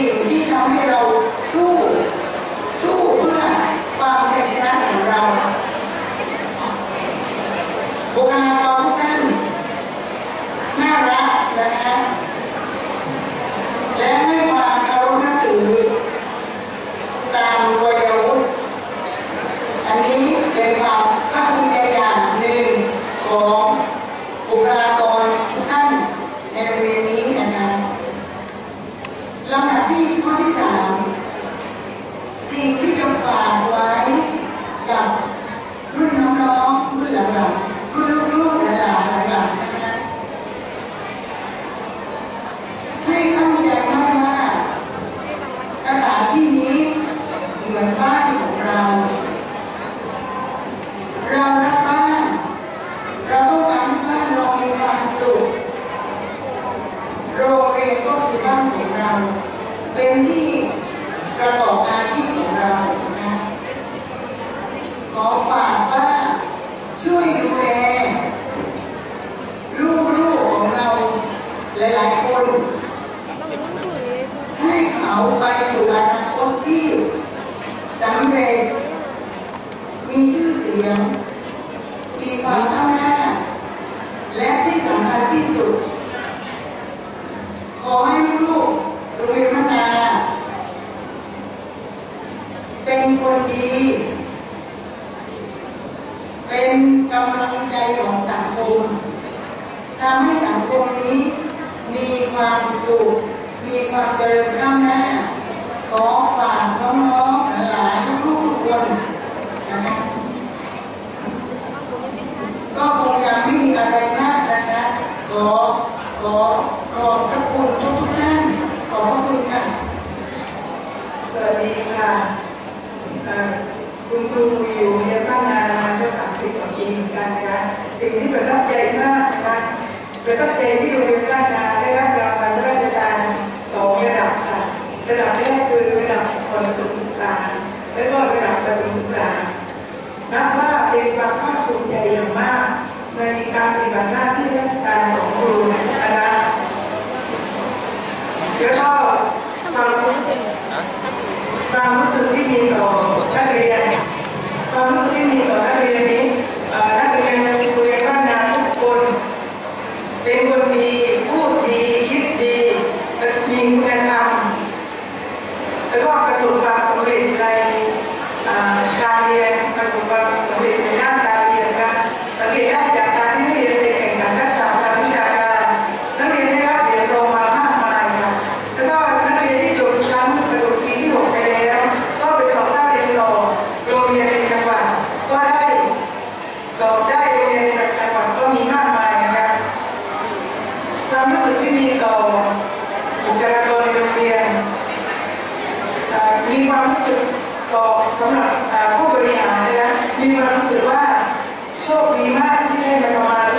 สิ่งที่ทำให้เราสู้สู้เพื่อความชัยชนะของเราบุคลากรทุกท่านน่ารักนะคะและให้ความเคารพนับถือตามวัยวุฒิอันนี้เป็นความภาคภูมิใจอย่างหนึ่งของบุคลากรทุกท่านในโรงเรียนนี้นะคะลำดับที่ข้อที่สามสิ่งที่จะฝากไว้กับรุ่นน้องๆรุ่นหลังๆรุ่นลูกๆหลานๆหลังๆนะคะ ให้ตั้งใจมั่นว่าสถานที่นี้เหมือนบ้านของเรา เรารักบ้าน เราต้องการให้บ้านเรามีความสุข โรงเรียนก็คือบ้านของเรา เป็นที่ประกอบอาชีพของเรานะขอฝากว่าช่วยดูแลลูกๆของเราหลายๆคนให้เขาไปสู่อนาคตที่สำเร็จ มีชื่อเสียง มีความก้าวหน้า และที่สำคัญที่สุด ขอให้ลูกๆโรงเรียนพัฒนา เป็นคนดี เป็น กำลังใจของสังคมทำให้สังคมนี้มีความสุข มีความเจริญก้าวหน้า ขอฝากน้องๆหลานๆทุกๆทุกคนนะคะก็คงจะไม่มีอะไรมากนะคะขอขอขอบพระคุณทุกๆท่านขอบพระคุณค่ะสวัสดีค่ะเอ่อคุณครูอยู่เรียนบ้านนามาก็สามสิบกว่าปีเหมือนกันนะคะ สิ่งที่ประทับใจมากนะคะ ตั้งใจที่โรงเรียนบ้านนาได้รับรางวัลรราชการสองระดับค่ะ ระดับแรกคือระดับคนประถมศึกษา และก็ระดับประถมศึกษา นับว่าเป็นความภาคภูมิใจอย่างมากในการปฏิบัติหน้าที่ มีความรู้สึกต่อสำหรับผู้บริหารนะคะมีความรู้สึกว่าโชคดีมากที่ได้มาประมาณ